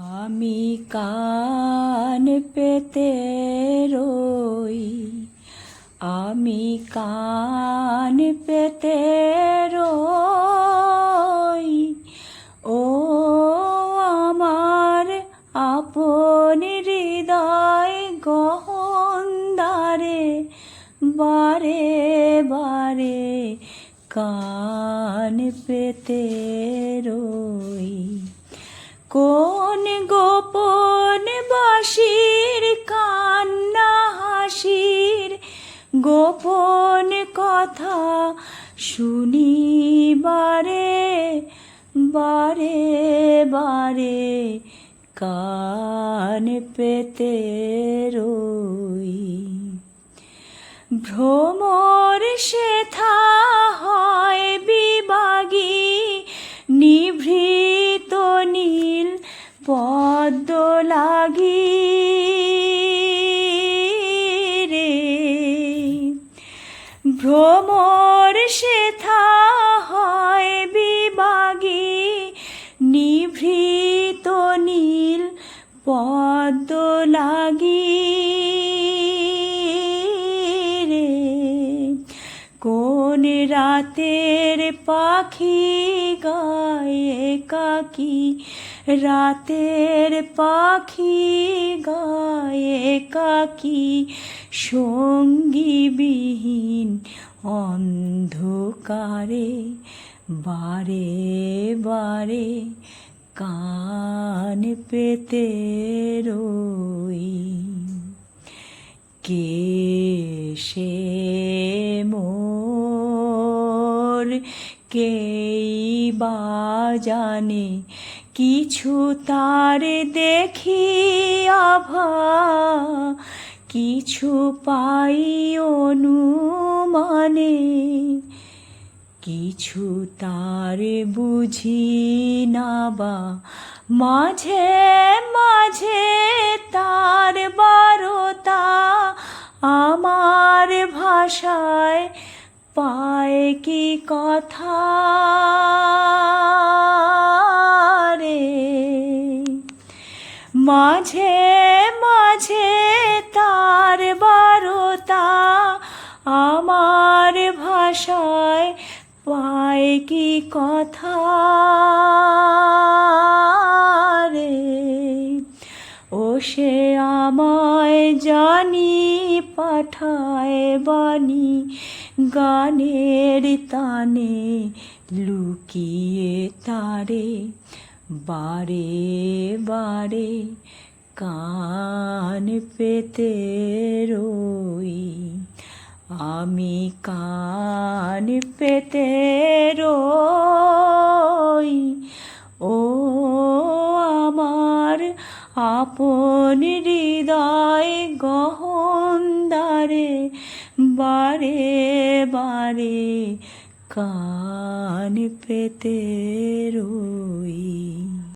আমি কান পেতে রই, আমি কান পেতে রই। ও আমার আপন হৃদয় গহন্দারে বারে বারে কান পেতে রই। কোন গোপন বাসির কান্না হাসির গোপন কথা শুনি বারে বারে বারে কান পেতে রই। ভ্রমর শেথা ভ্রমর শেথা হয় বিবাগী নিভৃত নীল পদ্ম লাগি রে। কোন রাতের পাখি গায়ে কাকি রাতের পাখি গায়ে কাকি, সঙ্গীবিহীন অন্ধকারে, বারে বারে কান পেতে রই। কে সে মোর কেই বা জানে কিছু তার দেখি আভা, কিছু পাই অনুমানে। কিছু তার বুঝি না বা, মাঝে মাঝে তার বারতা আমার ভাষায় পায় কি কথা রে? মাঝে মাঝে তার বারতা আমার ভাষায় পায় কি কথা রে? ও সে আমায় জানি পাঠায় বাণী গানের তানে লুকিয়ে তারে, বারে বারে কান পেতে রই। আমি কান পেতে রই। ও আমার আপন হৃদয় গহন্দারে বারে বারে কান পেতে রই।